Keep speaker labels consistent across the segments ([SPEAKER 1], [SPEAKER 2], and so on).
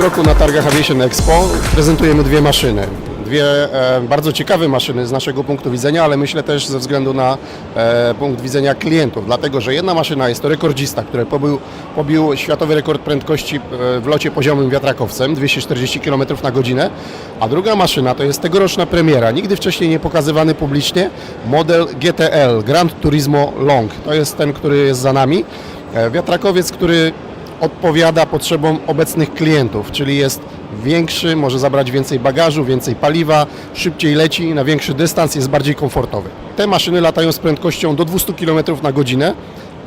[SPEAKER 1] roku na targach Aviation Expo prezentujemy dwie maszyny. Dwie e, bardzo ciekawe maszyny z naszego punktu widzenia, ale myślę też ze względu na e, punkt widzenia klientów. Dlatego, że jedna maszyna jest to rekordzista, który pobił, pobił światowy rekord prędkości e, w locie poziomym wiatrakowcem 240 km na godzinę, a druga maszyna to jest tegoroczna premiera, nigdy wcześniej nie pokazywany publicznie, model GTL, Grand Turismo Long. To jest ten, który jest za nami. Wiatrakowiec, który odpowiada potrzebom obecnych klientów, czyli jest większy, może zabrać więcej bagażu, więcej paliwa, szybciej leci na większy dystans, jest bardziej komfortowy. Te maszyny latają z prędkością do 200 km na godzinę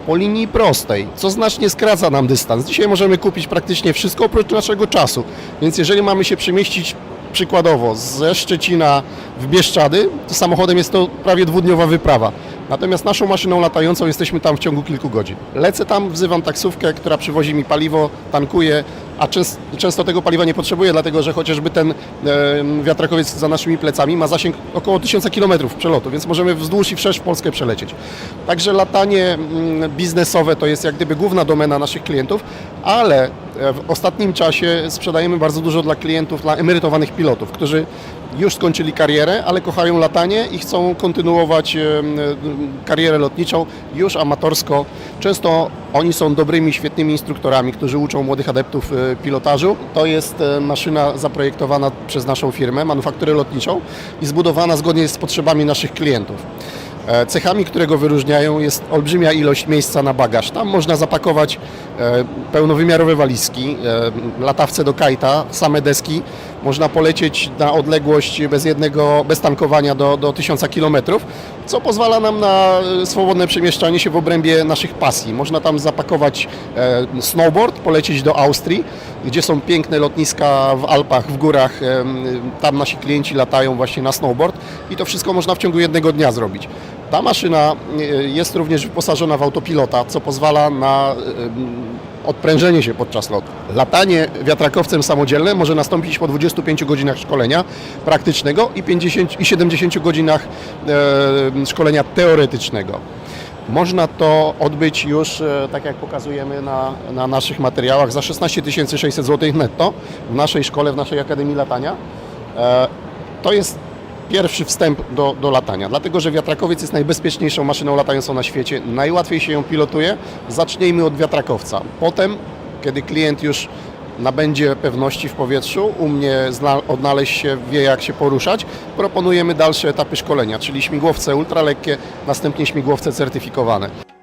[SPEAKER 1] po linii prostej, co znacznie skraca nam dystans. Dzisiaj możemy kupić praktycznie wszystko oprócz naszego czasu, więc jeżeli mamy się przemieścić przykładowo ze Szczecina w Bieszczady, to samochodem jest to prawie dwudniowa wyprawa. Natomiast naszą maszyną latającą jesteśmy tam w ciągu kilku godzin. Lecę tam, wzywam taksówkę, która przywozi mi paliwo, tankuje, a częst, często tego paliwa nie potrzebuję, dlatego że chociażby ten e, wiatrakowiec za naszymi plecami ma zasięg około 1000 km przelotu, więc możemy wzdłuż i wszerz Polskę przelecieć. Także latanie mm, biznesowe to jest jak gdyby główna domena naszych klientów, ale e, w ostatnim czasie sprzedajemy bardzo dużo dla klientów, dla emerytowanych pilotów, którzy już skończyli karierę, ale kochają latanie i chcą kontynuować em, karierę lotniczą już amatorsko. Często oni są dobrymi, świetnymi instruktorami, którzy uczą młodych adeptów e, pilotażu. To jest e, maszyna zaprojektowana przez naszą firmę, manufakturę lotniczą i zbudowana zgodnie z potrzebami naszych klientów. E, Cechami, które go wyróżniają jest olbrzymia ilość miejsca na bagaż. Tam można zapakować e, pełnowymiarowe walizki, e, latawce do kajta, same deski. Można polecieć na odległość bez jednego, bez tankowania do, do 1000 km, co pozwala nam na swobodne przemieszczanie się w obrębie naszych pasji. Można tam zapakować snowboard, polecieć do Austrii, gdzie są piękne lotniska w Alpach, w górach. Tam nasi klienci latają właśnie na snowboard i to wszystko można w ciągu jednego dnia zrobić. Ta maszyna e, jest również wyposażona w autopilota, co pozwala na em, odprężenie się podczas lotu. Latanie wiatrakowcem samodzielne może nastąpić po 25 godzinach szkolenia praktycznego i 50 i 70 godzinach e, szkolenia teoretycznego. Można to odbyć już, e, tak jak pokazujemy na, na naszych materiałach, za 16 600 zł netto w naszej szkole, w naszej Akademii Latania. E, To jest pierwszy wstęp do, do latania, dlatego że wiatrakowiec jest najbezpieczniejszą maszyną latającą na świecie, najłatwiej się ją pilotuje. Zacznijmy od wiatrakowca. Potem, kiedy klient już nabędzie pewności w powietrzu, umie odnaleźć się, wie jak się poruszać, proponujemy dalsze etapy szkolenia, czyli śmigłowce ultralekkie, następnie śmigłowce certyfikowane.